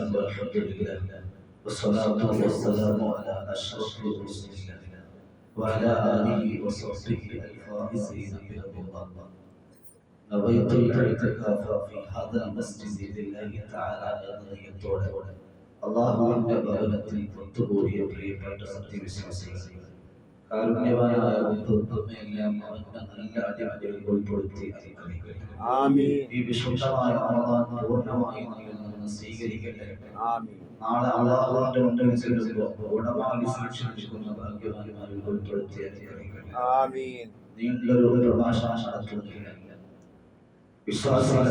الله والحمد لله والصلاة والسلام على أشرف رسول الله وعلى آله وصحبه الفائزين برضا الله نويت الاعتكاف في هذا المسجد لله تعالى എന്നതോടെ അള്ളാഹുവിന്റെ ഭവനത്തിൽ ഒത്തുകൂടിയ പ്രിയപ്പെട്ട സത്യവിശ്വാസികൾ കാരുണ്യവാനായ എല്ലാം അവന്റെ നല്ല ഉൾപ്പെടുത്തി അനുഗ്രഹിക്കട്ടെ. ആമീൻ. ഈ വിശുദ്ധമായ റമദാൻ പൂർണമായി നമ്മിൽ സ്വീകരിക്കട്ടെ. നാളെ അള്ളാഹുവിന്റെ മുന്നിൽ ചെല്ലുമ്പോൾ ഗുണമായി സാക്ഷിക്കുന്ന ഭാഗ്യവാന്മാരിൽ ഉൾപ്പെടുത്തി അനുഗ്രഹിക്കട്ടെ. ആമീൻ. നീണ്ടൊരു പ്രഭാഷണം നടത്തുന്നില്ല വിശ്വാസികൾ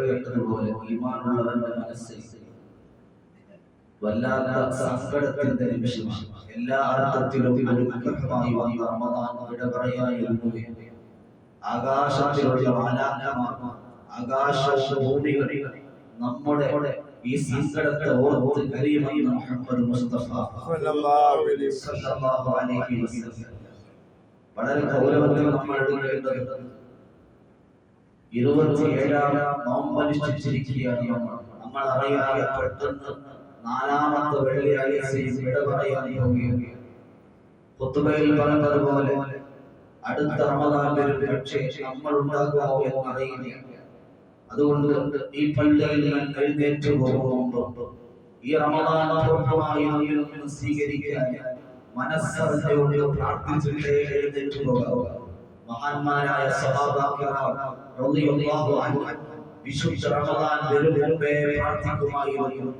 കേട്ടതുപോലെ ഈമാനുള്ളവന്റെ മനസ്സിൽ വല്ലാത്ത സങ്കടത്തിന്റെ നിമിഷമാണ്. എല്ലാ അർത്ഥത്തിലും അനുഗ്രഹമായി വന്ന റമദാൻ വിട പറയായിരുന്നു ആകാശത്തിലുള്ള മാലാഖമാർ ആകാശ ഭൂമികളും നമ്മുടെ ഈ സങ്കടത്തെ ഓർത്ത് കരീമെന്ന് മുഹമ്മദ് മുസ്തഫ സല്ലല്ലാഹു അലൈഹി വസല്ലം. വളരെ ഗൗരവത്തിൽ നമ്മൾ എടുക്കേണ്ടത് ഇരുപത്തിയേഴാം നോമ്പനുഷ്ഠിച്ചിരിക്കുകയാണ് നമ്മൾ നമ്മൾ. അറിയാതെ പെട്ടെന്ന് നാലാമത്തെ വെള്ളിയാഴ്ചയും വിട പറയാൻ പോവുകയാണ് കുത്തുബയിൽ പറഞ്ഞതുപോലെ അടുത്ത റമദാൻ വരും പക്ഷേ നമ്മൾ എന്ന് എന്നറിയില്ല. അതുകൊണ്ട് ഈ പള്ളിയിൽ ഞാൻ എഴുന്നേറ്റ് പോകുമ്പോൾ ഈ റമദാൻ പൂർണമായി നമ്മിൽ നിന്ന് സ്വീകരിക്കാൻ മനസ്സറിഞ്ഞുകൊണ്ട് പ്രാർത്ഥിച്ചിട്ടേ എഴുന്നേറ്റ് പോകാവൂ. മഹാന്മാരായ അൻഹു വിശുദ്ധ റമദാൻ വരും മുമ്പേ പ്രാർത്ഥിക്കുമായിരുന്നു.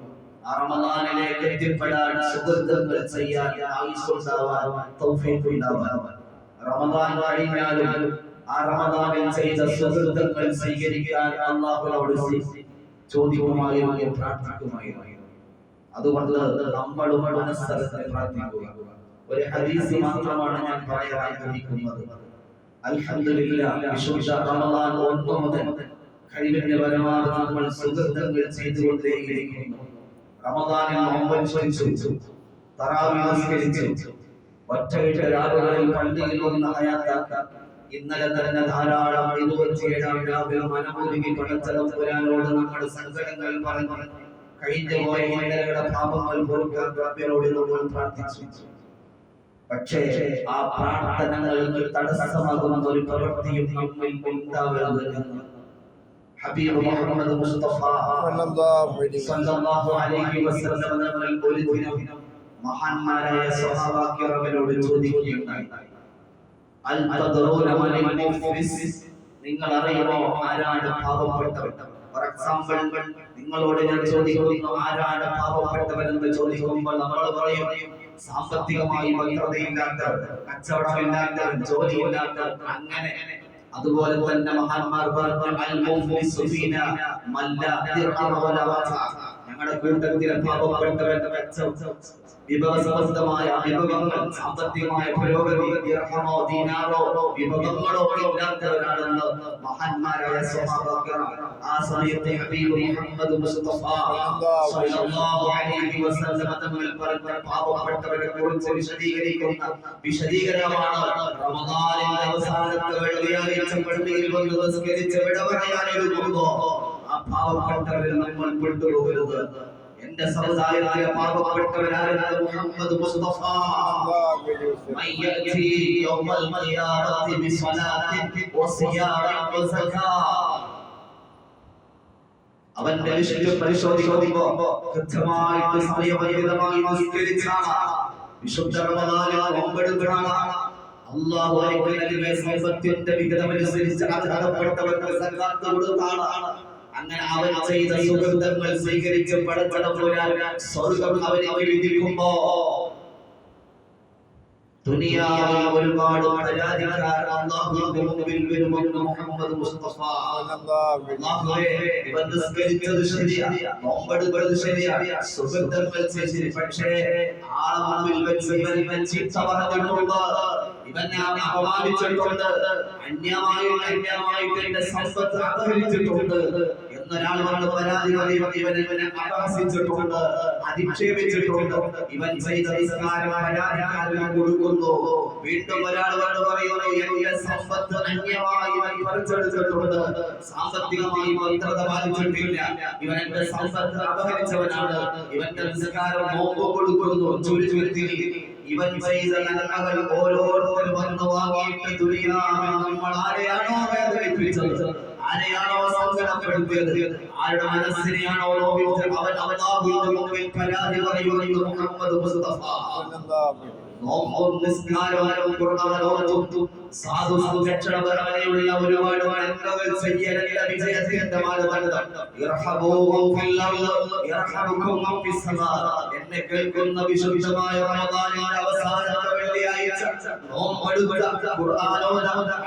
റമദാനിലേക്ക് എത്തിപ്പെടാൻ സുഹൃത്തുക്കൾ ചെയ്യാൻ ആയുസ്സുണ്ടാവാൻ തൗഫീഖ് ഉണ്ടാവാൻ റമദാൻ കഴിഞ്ഞാലും ആ റമദാനിൽ ചെയ്ത സുഹൃത്തുക്കൾ സ്വീകരിക്കാൻ അള്ളാഹുനോട് ചോദിക്കുമായിരുന്നു പ്രാർത്ഥിക്കുമായിരുന്നു. അതുകൊണ്ട് നമ്മളും മനസ്സറിഞ്ഞ് പ്രാർത്ഥിക്കുക. ഒരു ഹദീസ് മാത്രമാണ് ഞാൻ പറയാൻ ആഗ്രഹിക്കുന്നത് അൽഹംദുലില്ലാ വിശുദ്ധ റമദാൻ ഒന്ന് മുതൽ കഴിവിന്റെ പരമാവധി നമ്മൾ സുഹൃത്തുക്കൾ ചെയ്തുകൊണ്ടേയിരിക്കുന്നു. റമദാനിൽ നോമ്പനുസരിച്ചു തറാവി നിസ്കരിച്ചു ഒറ്റയിട്ട രാവുകളിൽ പള്ളിയിൽ വന്ന് ഹയാത്താക്കാൻ ഇന്നലെ തന്നെ ധാരാളം ഇരുപത്തിയേഴാം രാവിലെ മനമൊരുങ്ങി വരാനോട് നമ്മുടെ സങ്കടങ്ങൾ പറഞ്ഞു. കഴിഞ്ഞു പോയ ഇന്നലയുടെ പാപങ്ങൾ പൊറുക്കാൻ റബ്ബിനോട് നമ്മൾ പ്രാർത്ഥിച്ചു. പക്ഷേ ആ പ്രാർത്ഥനകൾ തടസ്സമാകുന്ന ഒരു പ്രവൃത്തിയും നമ്മിൽ ഉണ്ടാവരുത് എന്ന് ഹബീബ് മുഹമ്മദ് മുസ്തഫ സല്ലല്ലാഹു അലൈഹി വസല്ലം. തങ്ങൾ ഒരു ദിനം മഹാന്മാരായ സ്വഹാബാക്യറവരോട് ചോദിക്കുകയുണ്ടായി. അൽ തദ്റൂന മനിൽ മുഫ്ലിസ്. നിങ്ങൾ അറിയുമോ ആരാണ് പാവപ്പെട്ടവൻ? ഫോർ എക്സാമ്പിൾ നിങ്ങളോട് ഞാൻ ചോദിക്കുന്നു ആരാണ് പാവപ്പെട്ടവൻ എന്ന് ചോദിക്കുമ്പോൾ നമ്മൾ പറയും സാമ്പത്തികമായി ഭദ്രതയില്ലാത്തവർ കച്ചവടമില്ലാത്ത ജോലിയില്ലാത്ത അങ്ങനെ. അതുപോലെ തന്നെ മഹാന്മാർ ഞങ്ങളുടെ കൂട്ടത്തിലെ പാവപ്പെട്ടവൻ കച്ചവടം വിഭവസമൃദ്ധമായ വിഭവങ്ങൾ സാമ്പത്തികമായ പുരോഗതി ദിർഹമോ ദീനാറോ വിഭവങ്ങളോ ഇല്ലാത്തവരാണെന്ന് മഹാന്മാരായ ആ സമയത്തെ ഹബീബ് മുഹമ്മദ് മുസ്തഫ സ്വല്ലല്ലാഹു അലൈഹി വസല്ലം തങ്ങൾ പറഞ്ഞ പാപപ്പെട്ടവരെ കുറിച്ച് വിശദീകരിക്കുന്ന വിശദീകരണമാണ്. റമദാനിന്റെ അവസാനത്തെ വെള്ളിയാഴ്ച പള്ളിയിൽ വന്ന് പറയാനെടുക്കുമ്പോ ആ പാവപ്പെട്ടവരിൽ നമ്മൾ പെട്ടുപോകരുത്. എന്റെ സമുദായത്തിലെ പാപപ്പെട്ടവരായ മുഹമ്മദ് മുസ്തഫ. മയ്യതി യൗമൽ ഖിയാമത്തി ബിസ്വലാത്തി വസിയാമി വസകാ അവന്റെ വിശുദ്ധ പരിശോധിക്കുമ്പോൾ കൃത്യമായിട്ട് സമയപരിമിതമായി നിസ്കരിച്ചാണ്. വിശുദ്ധ റമദാനിൽ പങ്കെടുക്കണം അള്ളാഹു അനുഗ്രഹിക്കുന്ന സമ്പത്തിന്റെ വിഹിതമനുസരിച്ച് അർഹതപ്പെട്ടവർക്ക് സക്കാത്ത് കൊടുത്താണ്. അങ്ങനെ അവൻ ചെയ്ത സുഹൃത്തുക്കൾ സ്വീകരിച്ച് പടച്ചടപ്പുരാൻ സ്വർഗം അവനെ വിധിക്കുമ്പോ ദുനിയാവിൽ ഒരുപാട് പരാതിക്കാർ അല്ലാഹുവിന്റെ മുമ്പിൽ വരുമെന്ന് മുഹമ്മദ് മുസ്തഫ. ഇവൻ നിസ്കരിച്ചത് ശരിയാ. നോമ്പെടുത്തത് ശരിയാ. സുഹൃത്തുക്കൾ ശരി പക്ഷേ ആളെ മുമ്പിൽ വെച്ച് ഇവൻ ഇവൻ ചീത്ത അന്യമായിട്ട് അന്യമായിട്ട് എന്റെ സമ്പത്ത് അപഹരിച്ചിട്ടുണ്ട് എന്നൊരാൾ വന്ന് പരാതി പറയുമ്പോൾ ഇവൻ ഇവനെ അപഹസിച്ചിട്ടുണ്ട് അധിക്ഷേപിച്ചിട്ടുണ്ട്. ഇവൻ ചെയ്ത നിസ്കാരം കൊടുക്കുന്നു. വീണ്ടും ഒരാൾ വന്ന് പറയുന്നു എന്റെ സമ്പത്ത് അന്യമായി ഇവൻ പറിച്ചെടുത്തിട്ടുണ്ട്. സാമ്പത്തികമായി ഭദ്രത പാലിച്ചിട്ടില്ല. ഇവൻ സമ്പത്ത് അപഹരിച്ചവനാണ്. ഇവന്റെ നിസ്കാരം നോമ്പ് കൊടുക്കുന്നു ചുരുചുരുത്തിൽ ഇവൻ ചെയ്ത നന്മകൾ ഓരോരുത്തരും വന്ന് വാങ്ങിയിട്ട് ദുനിയാവിൽ നമ്മൾ ആരെയാണോ വേദനിപ്പിച്ചത്? ആരെയാണോ സങ്കടപ്പെടുത്തിയത് ആരുടെ മനസ്സിനെയാണോ നോവിച്ചത് അവൻ അള്ളാഹുവിന്റെ മുമ്പിൽ പരാതി പറയുമെന്ന് മുഹമ്മദ് മുസ്തഫ? നോമ്പും നിസ്കാരവും ഖുർആാനോതും സാധു സംരക്ഷണപരമായുള്ള ഒരുപാട് നന്മകൾ ചെയ്യലിന്റെ വിജയത്തിന്റെ എന്നെ കേൾക്കുന്ന വിശുദ്ധമായ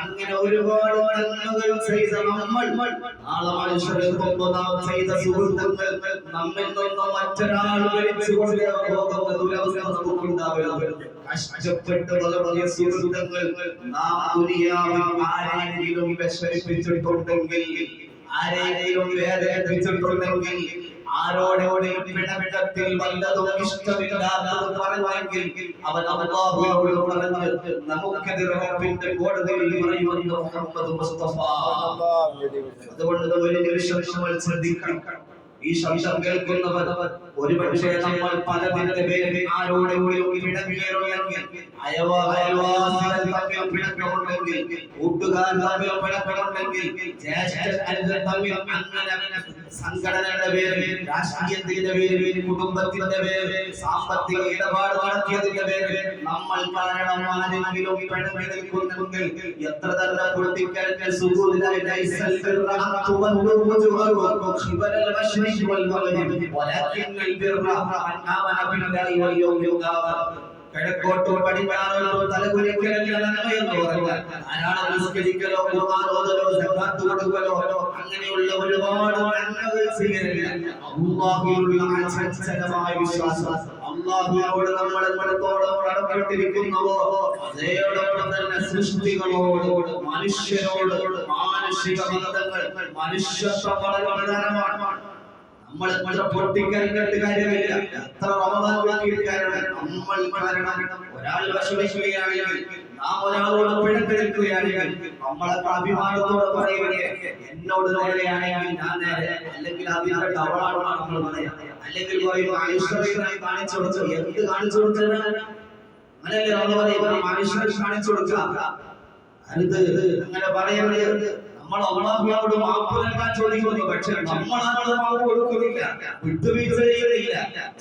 അങ്ങനെ ഒരുപാട് നന്മകൾ ചെയ്ത നമ്മൾ. നാളെ മനുഷ്യരെത്തുമ്പോൾ നാം ചെയ്ത സുഹൃത്തുക്കൾ നമ്മിൽ നിന്ന് മറ്റൊരാൾ വലിച്ചു കൊണ്ടുപോകുന്ന ദുരവസ്ഥ കഷ്ടപ്പെട്ട് ആരെങ്കിലും വിഷമിപ്പിച്ചിട്ടുണ്ടെങ്കിൽ ആരെങ്കിലും വേദനിപ്പിച്ചിട്ടുണ്ടെങ്കിൽ ആരോടെങ്കിലും പിണപിണത്തിൽ വല്ലതും ഇഷ്ടമില്ലാത്തത് പറഞ്ഞെങ്കിൽ അവൻ അള്ളാഹുവിനോട് പറഞ്ഞ് നമുക്കെതിരെ റബ്ബിന്റെ കോടതിയിൽ പറയുമെന്ന് മുഹമ്മദ് മുസ്തഫ. അതുകൊണ്ട് ഒരു നിമിഷം നമ്മൾ ശ്രദ്ധിക്കണം. ഈ ശബ്ദം കേൾക്കുന്നവർ ഒരുപക്ഷെ നമ്മൾ പലതിന്റെ പേരിൽ ആരോടെങ്കിലും പിണങ്ങിയിട്ടുണ്ടെങ്കിൽ അയവ അയൽവാസികൾ തമ്മിൽ പിണക്കമുണ്ടെങ്കിൽ കൂട്ടുകാർ തമ്മിൽ ജ്യേഷ്ഠർ തമ്മിൽ അങ്ങനെ സംഘടനയുടെ പേരിൽ രാഷ്ട്രീയത്തിന്റെ പേരിൽ കുടുംബത്തിന്റെ പേരിൽ സാമ്പത്തിക ഇടപാട് നടത്തിയതിന്റെ പേരിൽ നമ്മൾ കാരണം ആരെങ്കിലും പിണങ്ങി നിൽക്കുന്നെങ്കിൽ എത്ര തന്നെ പൊളിറ്റിക്കൽ സുഖൂലായി ലൈസൽ والمغرب ولكن البر من آمن بالله واليوم الآخر കിഴക്കോട്ടും ബിർറ മൻ ആമന ബില്ലാഹി വൽ യൗമിൽ ആഖിർ കിഴക്കോട്ടോ പടിഞ്ഞാറോ തലകുലിക്കലോ പറഞ്ഞാൽ സക്കാത്ത് കൊടുക്കലോ അങ്ങനെയുള്ള ഒരുപാട് നന്മകൾ വിശ്വാസം. അള്ളാഹുവിനോട് നമ്മൾ കടപ്പെട്ടിരിക്കുന്നുവോ അതേയോടൊപ്പം തന്നെ സൃഷ്ടികളോട് മനുഷ്യരോട് മാനുഷിക ബന്ധങ്ങൾ മനുഷ്യത്വം വളരെ പ്രധാനമാണ്. നമ്മൾ എത്ര പൊട്ടിക്കരഞ്ഞിട്ട് കാര്യമില്ല. എത്ര റമദാൻ കാര്യമില്ല. നമ്മൾ കാരണം ഒരാൾ വിഷമിക്കുകയാണെങ്കിൽ ഒരാളോട് പിഴക്കെടുക്കുകയാണെങ്കിൽ നമ്മളൊക്കെ അഭിമാനത്തോടെ പറയുകയെ എന്നോട് നേരെയാണെങ്കിൽ ഞാൻ അല്ലെങ്കിൽ അതിന്റെ ടവളാണെന്ന് നമ്മൾ പറയാം. അല്ലെങ്കിൽ പറയും ഐശ്വര്യമായി കാണിച്ചു കൊടുത്തു. എന്ത് കാണിച്ചു കൊടുത്തത് അങ്ങനെയല്ലേ നമ്മൾ അങ്ങനെ പറയരുത്. നമ്മൾ അള്ളാഹുവിനോട് മാപ്പ് നൽകാൻ ചോദിക്കുന്നു. പക്ഷെ നമ്മളാണ് മാപ്പ് കൊടുക്കുന്നില്ല.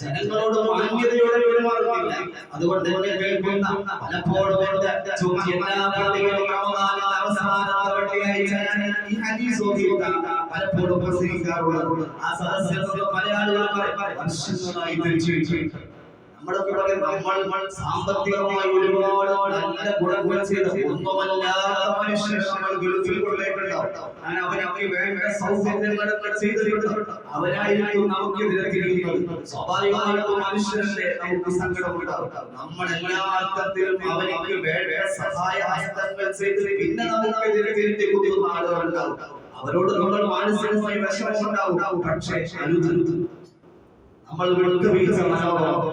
ജനങ്ങളോട് മാന്യതയോടെ പെരുമാറുന്നില്ല അതുകൊണ്ട് എന്നെ കേൾക്കുന്ന പലപ്പോഴും എന്റെ എല്ലാ പള്ളികളും റമദാനിന്റെ അവസാനത്തെ ഈ ഹദീസ് ഓതിയിട്ടാണ് പലപ്പോഴും പ്രസംഗിക്കാറുള്ളത്. ആ സദസ്സിൽ പല ആളുകളും വർഷങ്ങളായി തിരിച്ചു നമ്മളൊക്കെ പറയും നമ്മൾ സാമ്പത്തികമായി ഒരുപാട് നല്ല ഗുണങ്ങൾ ചെയ്ത ഒന്നുമല്ലാത്ത മനുഷ്യർ നമ്മൾ ഗൾഫിൽ കൊള്ളേക്കുണ്ടാവും അങ്ങനെ അവരവർക്ക് വേണ്ട സൗകര്യങ്ങളൊക്കെ ചെയ്തിട്ടുണ്ട്. അവരായിരിക്കും നമുക്ക് തിരിയുന്നത്. സ്വാഭാവികമായിട്ടും മനുഷ്യരല്ലേ നമുക്ക് സങ്കടമുണ്ടാവും നമ്മൾ എല്ലാ അർത്ഥത്തിലും അവർക്ക് വേണ്ട സഹായ ഹസ്തങ്ങൾ ചെയ്ത് പിന്നെ നമുക്കെതിരെ തിരിഞ്ഞ് കുതിക്കുന്ന ആളുകളുണ്ടാവും അവരോട് നമ്മൾ മാനസികമായി വിഷമമുണ്ടാവും പക്ഷേ അനുദരുത് നമ്മൾ വിളിച്ച മനോഭാവം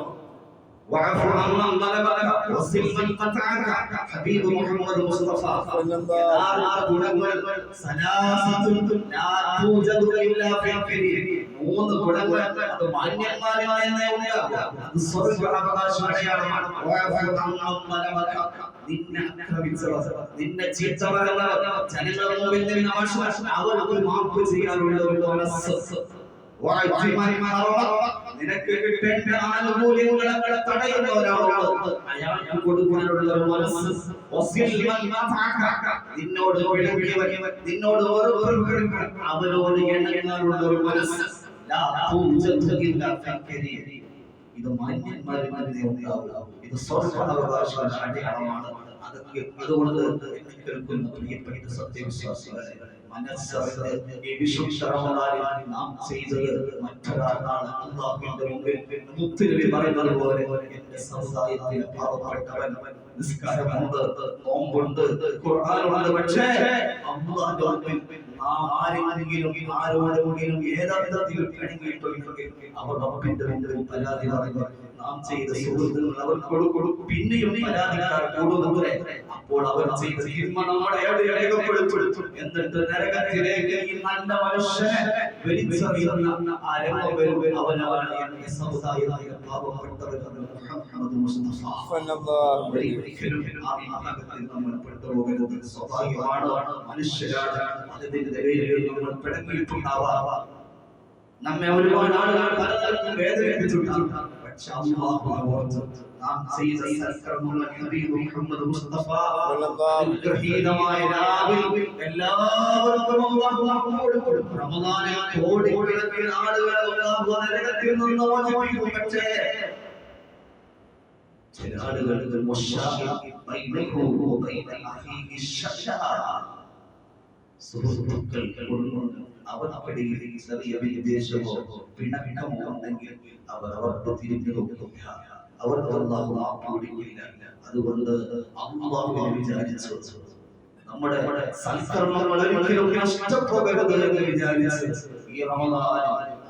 واعف عمن ظلمك وصل من قطعك حبيب محمد مصطفى യഥാർത്ഥ ഗുണങ്ങൾ സലാസത്തും ലാ തൂജദു ഇല്ലാ ഫി കരീം മൂന്ന് ഗുണങ്ങൾ അത് മാന്യന്മാരിൽ നിന്നേ ഉണ്ടാകും അത് സ്വർഗ്ഗ അവകാശമാണ് വാഅഫു അമ്മൻ ظلمك നിന്നെ ആക്രമിച്ചവർ നിന്നെ ചീത്ത പറഞ്ഞവർ ജനങ്ങളുടെ മുമ്പിൽ നിന്ന് മോശം അവർക്ക് മാപ്പ് ചെയ്യാനുള്ള ഒരു മനസ്സ് നിനക്ക്. നിന്നോട് ഓരോ ഇണങ്ങാനുള്ള ഒരു ഇത് മാന്യന്മാരിൽ നിന്നേ ഇത് അതൊക്കെ അതുകൊണ്ട് സത്യവിശ്വാസികളെ. മനസ്സറിഞ്ഞ് ഈ വിശുദ്ധ റമദാനിൽ നാം ചെയ്തത് മറ്റൊരാളാണ്. അള്ളാഹുവിന്റെ മുമ്പിൽ മുത്തുനബി പറയുന്നത് പോലെ എന്റെ സമുദായത്തിലെ നിസ്കാരമുണ്ട് നോമ്പുണ്ട് ഖുർആനുണ്ട്. പക്ഷേ അള്ളാഹുവിന്റെ മുമ്പിൽ നാം ആരെങ്കിലും ആരോടെങ്കിലും പിണങ്ങിയിട്ടുണ്ടെങ്കിൽ അവർ പരാതി പറഞ്ഞു നാം ചെയ്ത സുഹൃത്തുക്കൾ അവർ കൊടുക്കും പിന്നെയും പരാതിക്കാർ അപ്പോൾ അവർ ചെയ്ത തിന്മ നമ്മുടെ അവിടെ രേഖപ്പെടുത്തും എന്നിട്ട് നരകത്തിലേക്ക് ഈ നല്ല മനുഷ്യനെ വലിച്ചെറിയുന്ന ആ രംഗം വരും അവനാണ് എന്റെ സമുദായത്തിലെ പാവപ്പെട്ടവരെന്ന് മുഹമ്മദ് മുസ്തഫ. സല്ലല്ലാഹു അലൈഹി ഒരിക്കലും ആ നമ്മൾ പെട്ടുപോകരുത്. സ്വാഭാവികമാണ്? മനുഷ്യരാണ് അതിന്റെ പേരിൽ നമ്മൾ പിടങ്ങിയിട്ടുണ്ടാവാം നമ്മെ ഒരുപാട് ആളുകൾ പലതരത്തിൽ വേദനിപ്പിച്ചിട്ടുണ്ടാകും. പക്ഷെ അല്ലാഹു ഓർത്ത് നാം ചെയ്ത സൽക്കർമ്മങ്ങൾ നബി മുഹമ്മദ് മുസ്തഫ അനുഗ്രഹീതമായ രാവിൽ എല്ലാവർക്കും റമദാനിൽ കോടിക്കണക്കിന് ആളുകളെ അല്ലാഹു നരകത്തിൽ നിന്ന് മോചിപ്പിക്കും പക്ഷേ ചില ആളുകൾക്ക് സുഹൃത്തുക്കൾ കൊണ്ടുണ്ട് അവർക്കിടയിൽ ചെറിയ വിദ്വേഷമോ പിണക്കമോ ഉണ്ടെങ്കിൽ അവർ അവർക്ക് തിരിഞ്ഞു നോക്കില്ല. അവർക്ക് അള്ളാഹു മാപ്പ് കൊടുക്കില്ല അതുകൊണ്ട് അള്ളാഹു വിചാരിച്ചു. നമ്മുടെ സൽക്കർമ്മങ്ങൾ ഒരിക്കലും നഷ്ടപ്പോകരുത് എന്ന് വിചാരിച്ച് ഈ റമദാൻ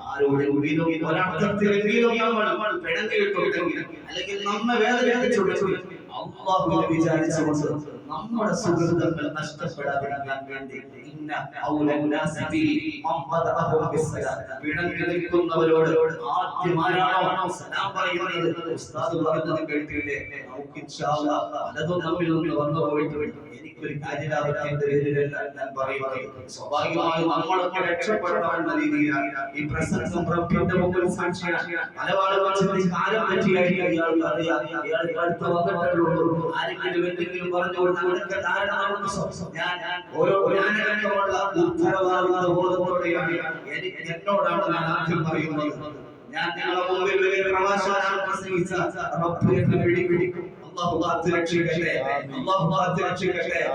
ആരോടെങ്കിലും ഒരർത്ഥത്തിലെങ്കിലും നമ്മൾ പിണങ്ങിയിട്ടുണ്ടെങ്കിൽ അല്ലെങ്കിൽ നമ്മെ വേദനിപ്പിച്ചിട്ടുണ്ടെങ്കിൽ അള്ളാഹുവിനെ വിചാരിച്ചുകൊണ്ട് നമ്മുടെ സുഹൃത്തുക്കൾ നഷ്ടപ്പെടാതിരിക്കാൻ വേണ്ടി ഇന്ന ഔലന്നാസിബി മംബദഅഹു ബിസ്സലാം പിണങ്ങി നിൽക്കുന്നവരോട് ആദ്യം ആരാണോ സലാം പറയുന്നത് ഉസ്താദ് പറഞ്ഞത് കേട്ടില്ലേ നമുക്ക് പലതും നമ്മിൽ നിന്ന് വന്നു പോയിട്ടുണ്ട് എനിക്കൊരു കാര്യലാഭത്തിന്റെ പേരിലല്ല ഞാൻ പറയുന്നത് സ്വാഭാവികമായും നമ്മളൊക്കെ രക്ഷപ്പെടണമെന്ന രീതിയിലാണ് ഈ പ്രസംഗം റബ്ബിന്റെ മുമ്പിൽ സാക്ഷിയാണ് പല ആളുകൾ ചിന്തിച്ച് കാലം പറ്റിയായിരിക്കും ഇയാൾക്ക് അറിയാം ഇയാൾ അടുത്ത് ആരെങ്കിലും എന്തെങ്കിലും പറഞ്ഞു ഞാൻ ഓരോ എനിക്ക് എന്നോടാണ് ഞാൻ ആദ്യം പറയുന്നത് ഞാൻ അള്ളാഹു രക്ഷിക്കട്ടെ അള്ളാഹു കാത്ത് രക്ഷിക്കട്ടെ